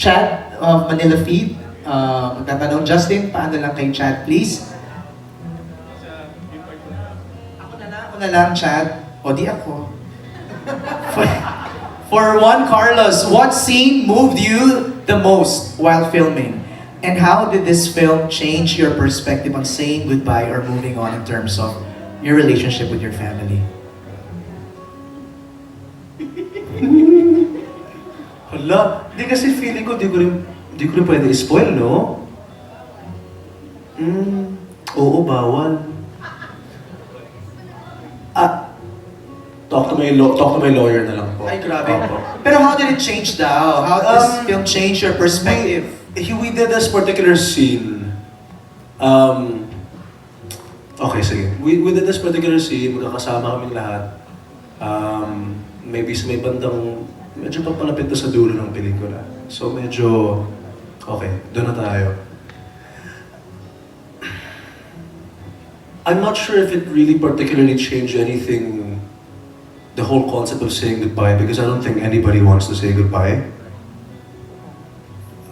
Chad of Manila Feed. Uh, magtatanong, Justin, paano lang kay Chad, please? Ako na lang, ako na lang, Chad. O di ako. for, Juan Carlos, what scene moved you the most while filming? And how did this film change your perspective on saying goodbye or moving on in terms of your relationship with your family? Hala, hindi kasi feeling ko, di ko rin, di ko rin pwede spoil, no? Hmm, oo, bawal. Ah, talk to my law, talk to my lawyer na lang po. Ay, grabe. Opo. Pero how did it change daw? How did this Um, film change your perspective? We, we did this particular scene. Um, okay, sige. We, we did this particular scene, magkakasama kaming lahat. Um, maybe sa may bandang, medyo papalapit na sa dulo ng pelikula. So medyo, okay, doon na tayo. I'm not sure if it really particularly changed anything, the whole concept of saying goodbye, because I don't think anybody wants to say goodbye.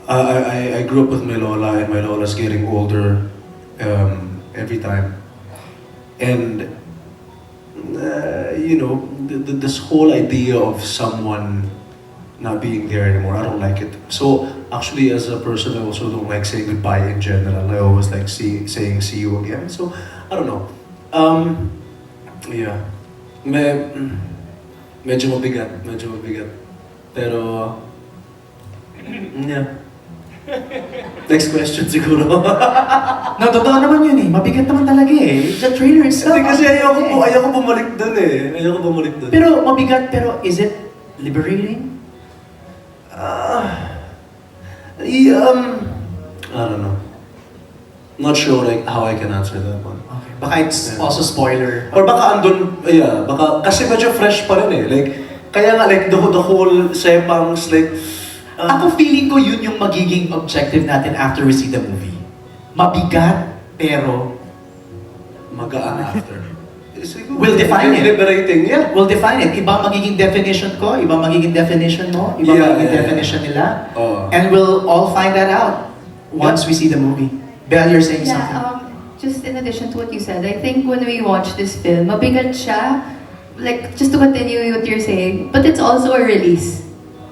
I, I, I grew up with my Lola, and my Lola's getting older um, every time. And, uh, you know, th- th- this whole idea of someone not being there anymore, I don't like it. So, actually, as a person, I also don't like saying goodbye in general. I always like see, saying see you again. So, I don't know. Um, yeah. Me, medyo mabigat, medyo mabigat. Pero, yeah. Next question siguro. No, totoo naman yun eh. Mabigat naman talaga eh. The trailer itself. Hindi kasi ayoko, po, ayoko bumalik dun eh. Ayoko bumalik dun. Pero mabigat, pero is it liberating? Ah, y- um, I don't know. Not sure like how I can answer that one. Okay. Baka it's Yeah. also spoiler. Or baka andun, yeah, baka, kasi medyo fresh pa rin eh. Like, kaya nga like the, the whole sepangs like, ah, Ako feeling ko yun yung magiging objective natin after we see the movie. Mabigat, pero magaan after. Siguro, We'll define it. Liberating, yeah. we'll define it. Iba magiging definition ko, iba magiging definition mo, iba Yeah, magiging yeah, definition nila. Oo. And we'll all find that out once we see the movie. Belle, you're saying Yeah, something. um, just in addition to what you said, I think when we watch this film, mabigat siya, like, just to continue what you're saying, but it's also a release.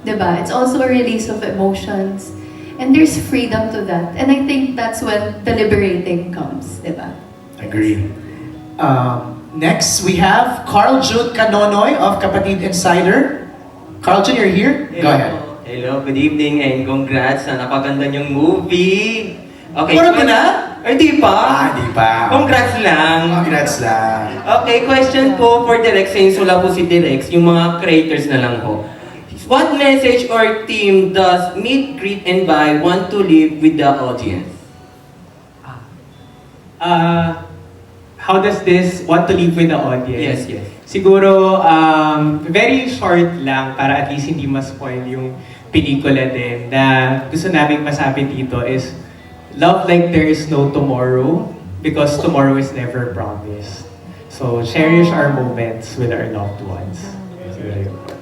Diba? It's also a release of emotions. And there's freedom to that. And I think that's when the liberating comes, diba? Agree. Um, next, we have Carl June Canonoy of Kapatid Insider. Carl June, you're here? Go ahead. Hello, good evening and congrats sa napaganda niyong movie. Okay. Puro que- na? Ay, di pa. Ah, di pa. Congrats lang. Congrats lang. Okay, question po for Direk, since wala po si Direk, yung mga creators na lang po. What message or team does Meet, Greet, and Buy want to leave with the audience? Uh, how does this want to leave with the audience? Yes, yes. Siguro, um, very short lang para at least hindi ma-spoil yung pelikula din na gusto namin masabi dito is love like there is no tomorrow because tomorrow is never promised. So, cherish our moments with our loved ones. Siguro yun.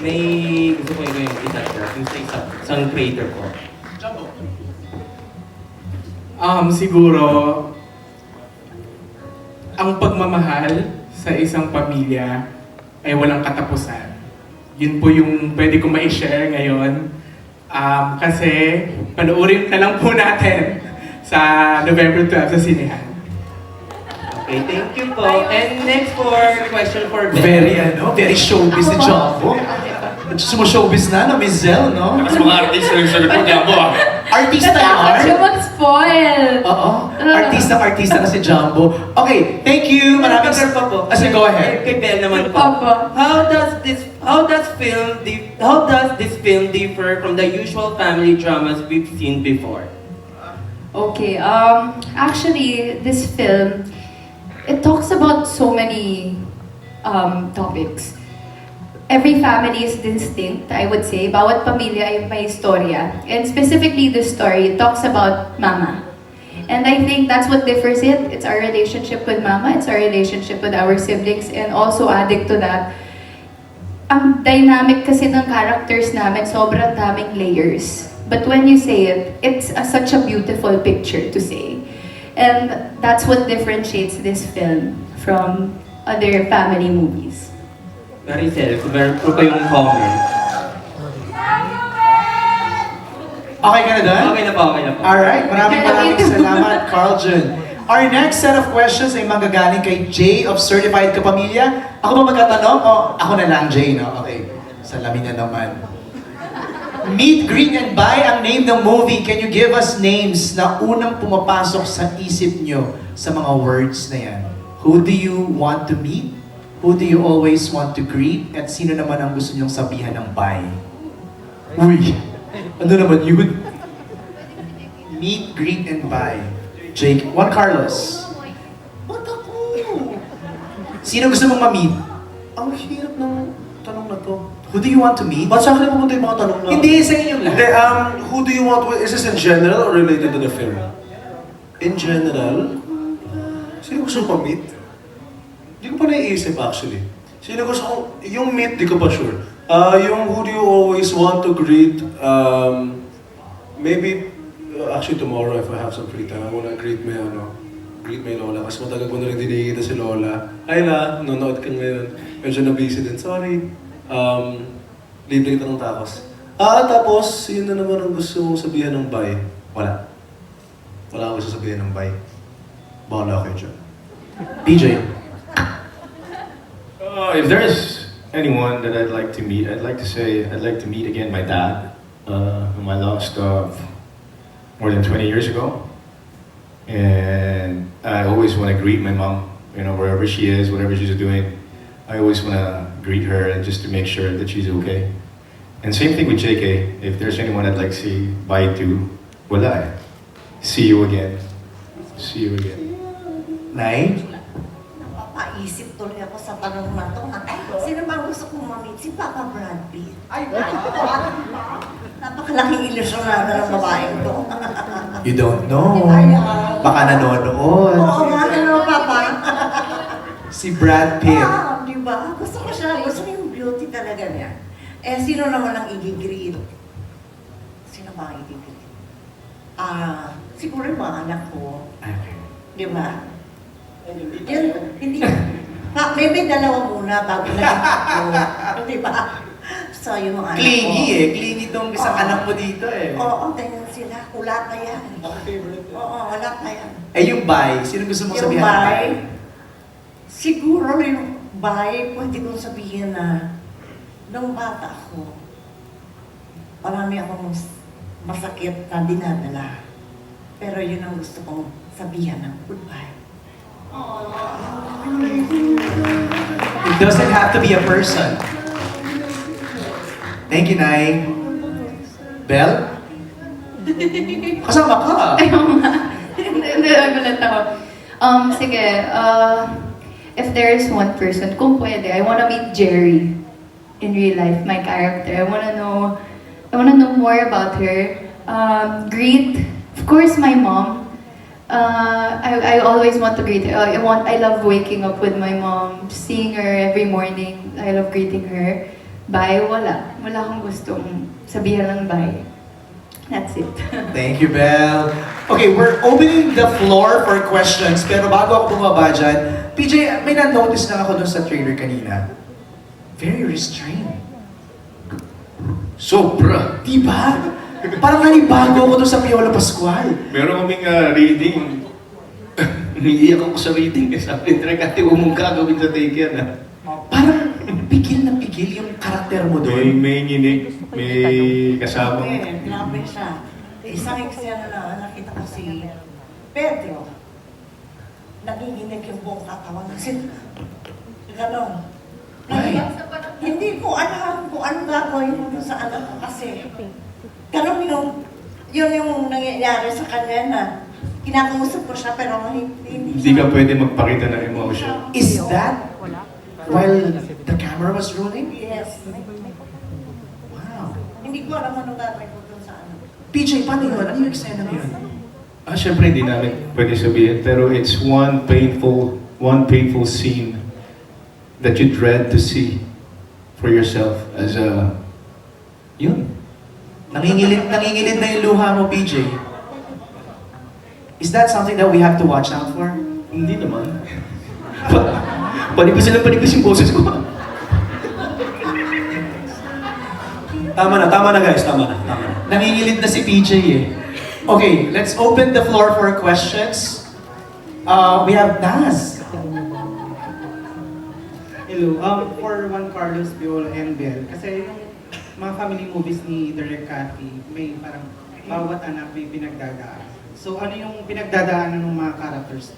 May gusto ko yung isa yung sa isa, isang creator ko. Um, siguro, ang pagmamahal sa isang pamilya ay walang katapusan. Yun po yung pwede ko ma-share ngayon. Um, kasi, panoorin na lang po natin sa November 12 sa Sinehan. Okay, thank you po. And next for question for Ben. Very, ano, very showbiz ni Jumbo. Sumo-showbiz na, no, Miss Zell, no? Mas mga artista yung sagot ko Jumbo ah. Artista Natakot siya yun. mag-spoil! Oo. Artista, artista na si Jumbo. Okay, thank you. Maraming... Maraming pa po. Ah, sige, go ahead. Kay Ben naman po. Opo. How does this how does film di- how does this film differ from the usual family dramas we've seen before? Okay, um, actually, this film, it talks about so many um, topics. Every family is distinct, I would say. Bawat pamilya ay may istorya. And specifically, this story talks about mama. And I think that's what differs it. It's our relationship with mama, it's our relationship with our siblings, and also adding to that, ang dynamic kasi ng characters namin, sobrang daming layers. But when you say it, it's a, such a beautiful picture to say. And that's what differentiates this film from other family movies. Maricel, kung meron po kayong comment. Okay ka na doon? Okay na po, okay na po. Alright, maraming maraming salamat, Carl Jun. Our next set of questions ay manggagaling kay Jay of Certified Kapamilya. Ako ba magtatanong? O, ako na lang, Jay, no? Okay. Salamin na naman. Meet, Greet, and Buy ang name ng movie. Can you give us names na unang pumapasok sa isip nyo sa mga words na yan? Who do you want to meet? Who do you always want to greet? At sino naman ang gusto nyong sabihan ng bye? Uy, ano naman yun? Meet, greet, and buy. Jake, Juan Carlos. Ba't ako? Sino gusto mong ma-meet? Ang hirap ng tanong na to. Who do you want to meet? Ba't sa akin pumunta yung mga tanong na? Hindi, sa inyong Hindi, lahat. um, who do you want, is this in general or related to the film? In general, sino gusto ko meet? Hindi ko pa naiisip actually. Sino gusto ko, yung meet, di ko pa sure. Ah, yung who do you always want to greet, um, maybe, uh, actually tomorrow if I have some free time, I wanna greet my, ano, greet my lola. Kasi matagal ko na rin dinikita si lola. Ay la, nanonood ka ngayon. Medyo na-busy din. Sorry. Um, libre kita ng tapos. Ah, tapos, yun na naman ang gusto mong sabihan ng bye. Wala. Wala akong gusto sabihin ng bye. Bahala kayo dyan. PJ. Uh, if there's anyone that I'd like to meet, I'd like to say I'd like to meet again my dad, uh, whom I lost uh, more than 20 years ago. And I always want to greet my mom, you know, wherever she is, whatever she's doing. I always want to greet her and just to make sure that she's okay. And same thing with JK. If there's anyone I'd like to say bye to, wala eh. See you again. See you again. Nay? Napapaisip tuloy ako sa tanong na to. Sino ba ang gusto kong mamit? Si Papa Brad Pitt. Ay, Napakalaking ilusyonada ng babaeng to. You don't know. Ay, ah. Baka nanonood. Oo nga, ano, Papa? Si Brad Pitt. Ah, di ba? Gusto ko siya. Gusto ko yung niya. Eh, sino naman ang igigreet? Sino ba ang igigreet? Ah, siguro yung mga anak ko. Di ba? Yan, hindi. Pa, may may dalawa muna bago na ako. Di ba? So, yung mga anak ko. Clingy eh. Clingy tong isang Oo. anak mo dito eh. Oo, ganyan sila. Kulat na yan. Oo, wala pa yan. Eh yung bye, sino gusto mong Yung sabihan ng bye? bye, siguro yung bye, pwede kong sabihin na nung bata ako, marami akong masakit na dinadala. Pero yun ang gusto kong sabihan ng goodbye. It doesn't have to be a person. Thank you, Nay. Bel? Kasama ka. Hindi, hindi, nagulat ako. Um, sige, uh, if there is one person, kung pwede, I wanna meet Jerry in real life, my character. I wanna know, I wanna know more about her. Um, greet, of course, my mom. Uh, I, I always want to greet her. I want, I love waking up with my mom, seeing her every morning. I love greeting her. Bye, wala. Wala akong gustong sabihan ng bye. That's it. Thank you, Bel. Okay, we're opening the floor for questions. Pero bago ako bumaba dyan, PJ, may na-notice lang ako dun sa trailer kanina. Very restrained. Sobra! Diba? Parang nanibago ako dun sa Piola Pascual. Meron kaming ah, reading. Umiiyak ako sa reading. Eh, sabi Trek, ate, huwag mong gagawin sa take yan. ah." Parang pigil na pigil yung karakter mo May, doon. may nginig, may kasama. Eh, grabe siya. Isang eksena na nakita ko si Pedro. Nagiginig yung buong katawan. Kasi, gano'n. Hindi ko alam kung anong gagawin mo sa anak ko kasi yung, yun yung nangyayari sa kanya na kinakausap ko siya pero hindi, hindi Hindi ka pwede magpakita ng emotion. Is that while the camera was rolling? Yes. Wow. Hindi ko alam anong gagawin ko dun sa ano. PJ, paano yun? Ano yung eksena na yun? Ah, syempre hindi namin pwede sabihin, pero it's one painful, one painful scene that you dread to see for yourself as a, yun. Nangingilid, nangingilid na yung luha mo, PJ. Is that something that we have to watch out for? Hindi naman. Pa- Panipis lang panipis yung boses ko. Tama na, tama na guys, tama na, tama na. Nangingilid na si PJ eh. Okay, let's open the floor for questions. Uh, we have Naz. Hello, um, for Juan Carlos, Biol, and Bel, kasi yung mga family movies ni Direk Cathy, may parang bawat anak may pinagdadaan. So ano yung pinagdadaanan ng mga characters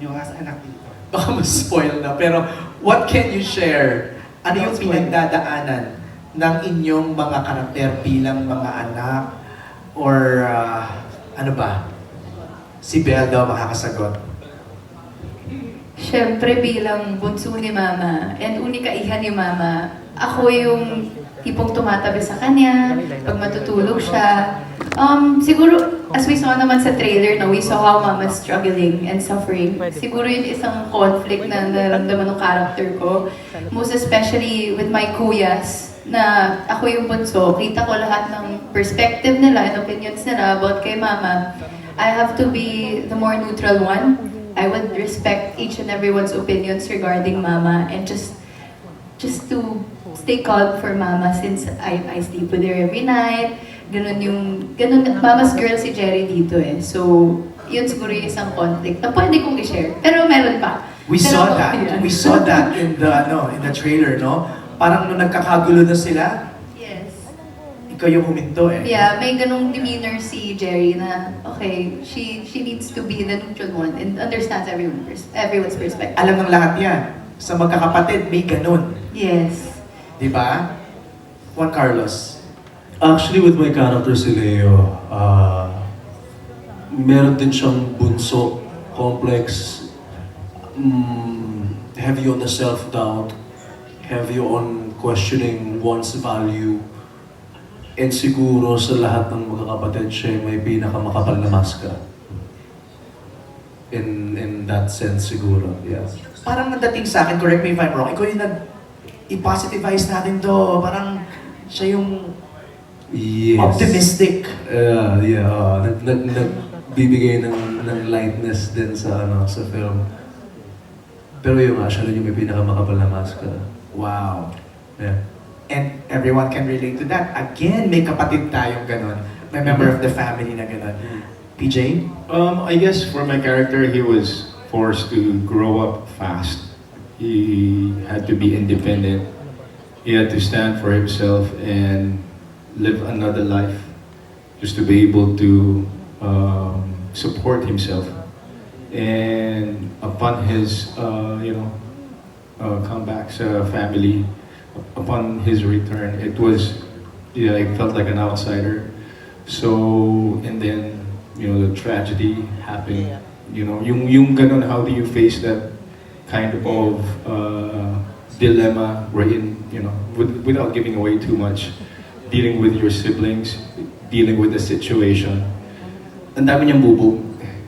nyo as anak dito? Baka ma-spoil na, pero what can you share? Ano yung pinagdadaanan ng inyong mga karakter bilang mga anak? Or uh, ano ba? Si Belle daw makakasagot. Siyempre bilang bunso ni Mama and unika iha ni Mama, ako yung tipong tumatabi sa kanya pag matutulog siya. Um, siguro, as we saw naman sa trailer na we saw how Mama's struggling and suffering. Siguro yun isang conflict na naramdaman ng character ko. Most especially with my kuyas na ako yung bunso, kita ko lahat ng perspective nila and opinions nila about kay Mama. I have to be the more neutral one. I would respect each and everyone's opinions regarding Mama and just just to stay calm for Mama since I, I sleep with her every night. Ganun yung, ganun, Mama's girl si Jerry dito eh. So, yun siguro yung isang conflict na pwede kong i-share. Pero meron pa. We Pero, saw that. yeah. We saw that in the ano, in the trailer, no? Parang nung nagkakagulo na sila. Ikaw yung huminto eh. Yeah, may ganung demeanor si Jerry na, okay, she she needs to be the neutral one and understands everyone, pers- everyone's perspective. Alam ng lahat yan. Sa magkakapatid, may ganun. Yes. Di ba? Juan Carlos. Actually, with my character si Leo, uh, meron din siyang bunso, complex, mm, heavy on the self-doubt, heavy on questioning one's value, and siguro sa lahat ng magkakapatid, siya yung may pinakamakapal na maska. In, in that sense siguro, yeah. Parang nadating sa akin, correct me if I'm wrong, ikaw yung nag i-positivize natin to. Parang siya yung Yes. optimistic. Yeah, yeah. Uh, nag, nag, nagbibigay ng, ng lightness din sa, ano, sa film. Pero yung nga, siya yung may pinakamakapal na maska. Wow. Yeah. And everyone can relate to that. Again, may kapatid tayong ganun. May member of the family na ganun. PJ? Um, I guess for my character, he was forced to grow up fast. He had to be independent. He had to stand for himself and live another life just to be able to um, support himself. And upon his, uh, you know, uh, family, upon his return, it was, yeah, I felt like an outsider. So, and then, you know, the tragedy happened. You know, yung, yung ganun, how do you face that kind of uh, dilemma wherein, you know, with, without giving away too much, dealing with your siblings, dealing with the situation. Ang dami niyang bubog.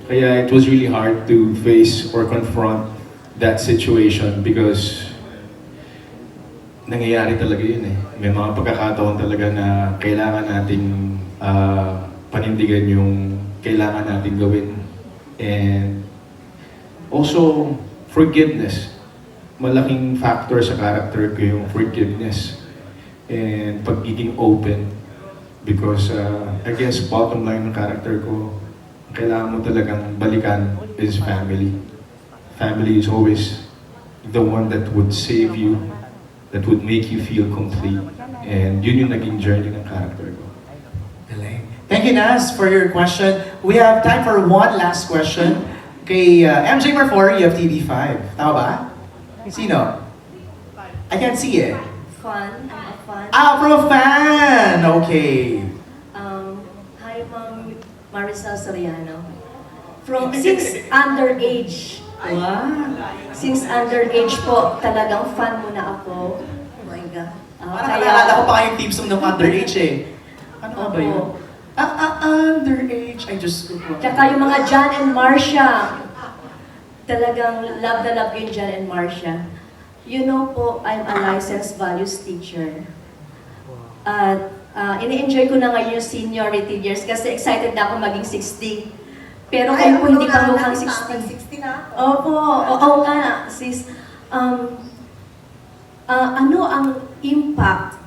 Kaya it was really hard to face or confront that situation because nangyayari talaga yun eh. May mga pagkakataon talaga na kailangan nating ah, panindigan yung kailangan nating gawin. And also, forgiveness. Malaking factor sa character ko yung forgiveness and pagiging open. Because uh, I guess bottom line ng character ko, kailangan mo talagang balikan is family. Family is always the one that would save you, that would make you feel complete. And yun yung naging journey ng character ko. Galing. Thank you, Naz, for your question. We have time for one last question. Kay uh, MJ Marfor, you have TV5. Tama ba? Sino? I can't see it. Fun. I'm a fan. Ah, from a fan! Okay. Um, hi, Ma'am Maricel Soriano. From since underage. Wow. Since underage po, talagang fan mo na ako. Oh my God. Ah, Parang naalala ko pa kayong song ng underage eh. Ano nga ba yun? Opo. Ah, ah, underage. I just... Tsaka yung mga John and Marcia. Talagang love na love ko yung John and Marcia. You know po, I'm a licensed values teacher. At ah, ini-enjoy ko na ngayon yung seniority years kasi excited na ako maging 60. Pero Ay, po hindi pa mukhang na, 60. 60 na ako. Opo, oo nga, sis. Um, ah, ano ang impact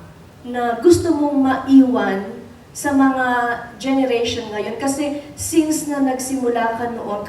na gusto mong maiwan sa mga generation ngayon? Kasi since na nagsimula ka noon,